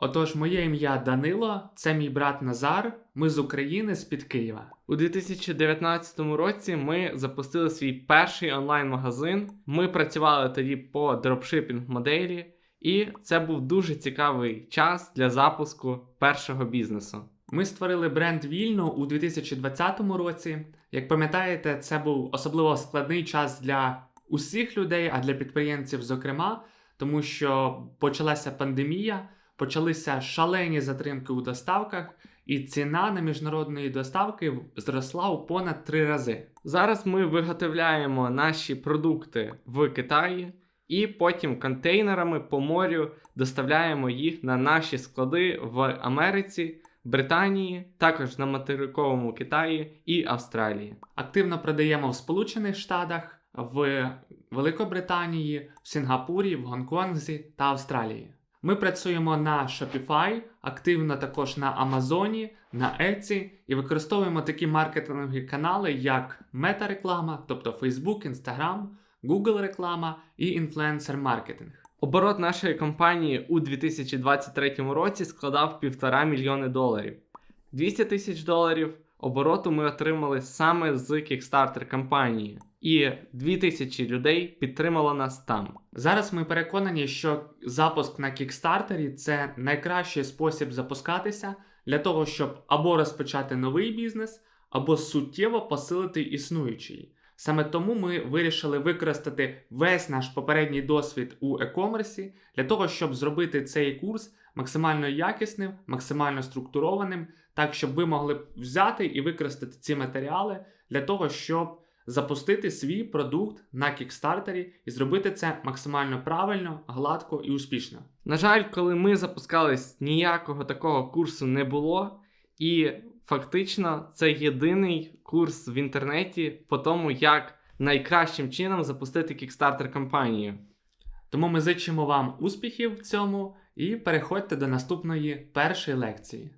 Отож, моє ім'я Данило, це мій брат Назар. Ми з України з-під Києва. У 2019 році ми запустили свій перший онлайн-магазин. Ми працювали тоді по дропшипінг моделі, і це був дуже цікавий час для запуску першого бізнесу. Ми створили бренд вільно у 2020 році. Як пам'ятаєте, це був особливо складний час для усіх людей, а для підприємців, зокрема, тому що почалася пандемія, почалися шалені затримки у доставках, і ціна на міжнародні доставки зросла у понад три рази. Зараз ми виготовляємо наші продукти в Китаї і потім контейнерами по морю доставляємо їх на наші склади в Америці, Британії, також на материковому Китаї і Австралії. Активно продаємо в Сполучених Штатах, в Великобританії, в Сінгапурі, в Гонконзі та Австралії. Ми працюємо на Shopify, активно також на Амазоні, на Etsy і використовуємо такі маркетингові канали, як мета-реклама, тобто Facebook, Instagram, Google реклама і інфлюенсер-маркетинг. Оборот нашої компанії у 2023 році складав півтора мільйони доларів. 200 тисяч доларів обороту ми отримали саме з Kickstarter кампанії, і 2000 людей підтримало нас там. Зараз ми переконані, що запуск на Кікстартері це найкращий спосіб запускатися для того, щоб або розпочати новий бізнес, або суттєво посилити існуючий. Саме тому ми вирішили використати весь наш попередній досвід у e-commerce для того, щоб зробити цей курс максимально якісним, максимально структурованим, так щоб ви могли взяти і використати ці матеріали для того, щоб запустити свій продукт на кікстартері і зробити це максимально правильно, гладко і успішно. На жаль, коли ми запускались, ніякого такого курсу не було, і фактично це єдиний курс в інтернеті по тому, як найкращим чином запустити Kickstarter кампанію. Тому ми зичимо вам успіхів в цьому і переходьте до наступної першої лекції.